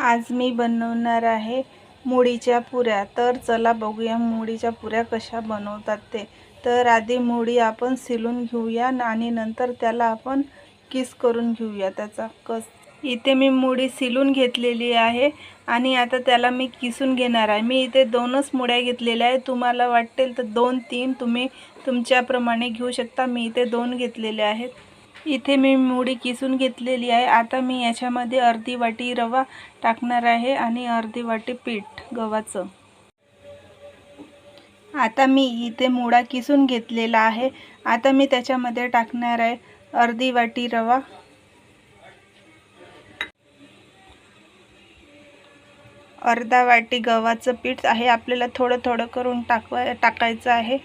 आज मी बनवणार आहे मुळीच्या पुऱ्या. तर चला बघूया मुळीच्या पुऱ्या कशा बनवतात ते. तर आधी मुळी आपण सिलून घेऊया आणि नंतर त्याला आपण किस करून घेऊया त्याचा कस. इथे मी मुळी सिलून घेतलेली आहे आणि आता त्याला मी किसून घेणार आहे. मी इथे दोनच मुळ्या घेतलेल्या आहे तुम्हाला वाटेल तर दोन तीन तुम्ही तुमच्याप्रमाणे घेऊ शकता. मी इथे दोन घेतलेले आहेत. इथे मी मुळी किसून घेतलेली आहे. आता मी याच्यामध्ये अर्धी वाटी रवा टाकणार आहे आणि अर्धी वाटी पीठ गव्हाचं. आता मी इथे मुळा किसून घेतलेला आहे. आता मी त्याच्यामध्ये टाकणार आहे अर्धी वाटी रवा. अर्धा वाटी गव्हाचं पीठ आहे. आपल्याला थोडं थोडं करून टाकवा टाकायचं आहे.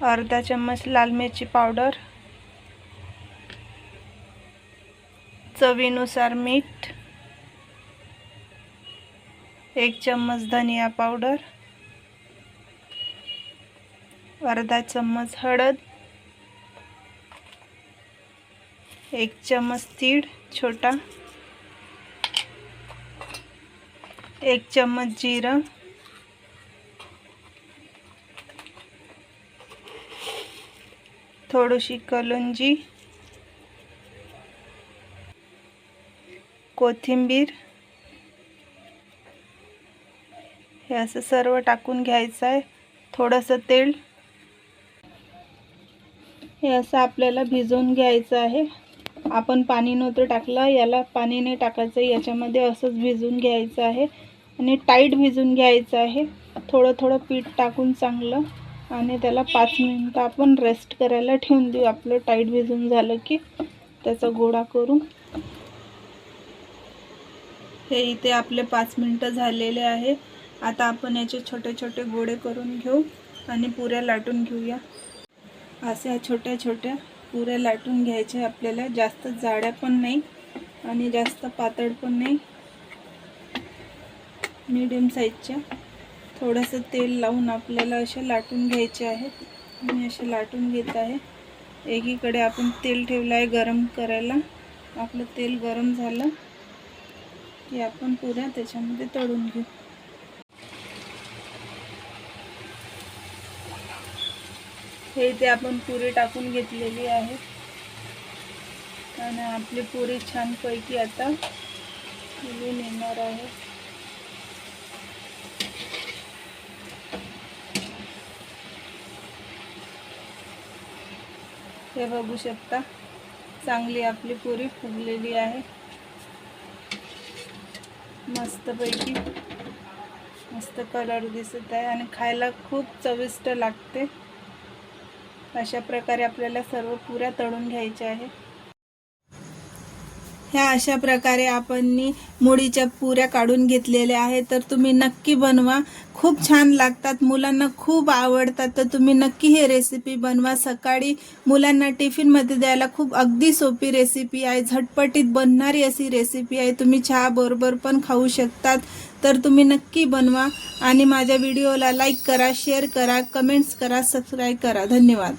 अर्धा चम्मच लाल मिरची पावडर चवीनुसार मीठ एक चम्मच धनिया पावडर अर्धा चम्मच हळद एक चम्मच तीळ छोटा एक चम्मच जिरं थोडीशी कलंजी कोथिंबीर हे असं सर्व टाकून घ्यायचं आहे. थोडंसं तेल. हे असं आपल्याला भिजवून घ्यायचं आहे. आपण पाणी नव्हतं टाकलं याला पाणी नाही टाकायचं याच्यामध्ये असंच भिजवून घ्यायचं आहे. आणि टाईट भिजून घ्यायचं आहे. थोडं थोडं पीठ टाकून चांगलं. आणि त्याला पाच मिनटं आपण रेस्ट करायला ठेवून देऊ. आपलं टाईट भिजून झालं की त्याचा गोळा करू. हे इथे आपले पाच मिनटं झालेले आहे. आता आपण याचे छोटे छोटे गोळे करून घेऊ आणि पुऱ्या लाटून घेऊया. अशा छोट्या छोट्या पुऱ्या लाटून घ्यायच्या. आपल्याला जास्त जाड्या पण नाही आणि जास्त पातळ पण नाही. मीडियम साईजच्या थोडंसं तेल लावून आपल्याला असे लाटून घ्यायचे आहेत. मी असे लाटून घेत आहे. एकीकडे आपण तेल ठेवलं आहे गरम करायला. आपलं तेल गरम झालं की आपण पुऱ्या त्याच्यामध्ये तळून घेऊ. हे इथे आपण पुरी टाकून घेतलेली आहे. आणि आपली पुरी छानपैकी आता फुलून येणार आहे. हे बघू शकता. चांगली आपली पुरी फुगलेली आहे. मस्तपैकी. मस्त कलर दिसत आहे आणि खायला खूप चविष्ट लागते. अशा प्रकारे आपल्याला सर्व पुऱ्या तळून घ्यायच्या आहे ह्या अशा प्रकारे आपण मुळीच्या पुऱ्या काढून घेतलेल्या आहेत. तर तुम्ही नक्की बनवा. खूप छान लागतात. मुलांना खूप आवडतात. तर तुम्ही नक्की हे रेसिपी बनवा. सकाळी मुलांना टिफिनमध्ये द्यायला खूप अगदी सोपी रेसिपी आहे. झटपटीत बनणारी अशी रेसिपी आहे. तुम्ही चहा बरोबर पण खाऊ शकतात. तर तुम्ही नक्की बनवा आणि माझ्या व्हिडिओला लाईक करा शेअर करा कमेंट्स करा सबस्क्राईब करा. धन्यवाद.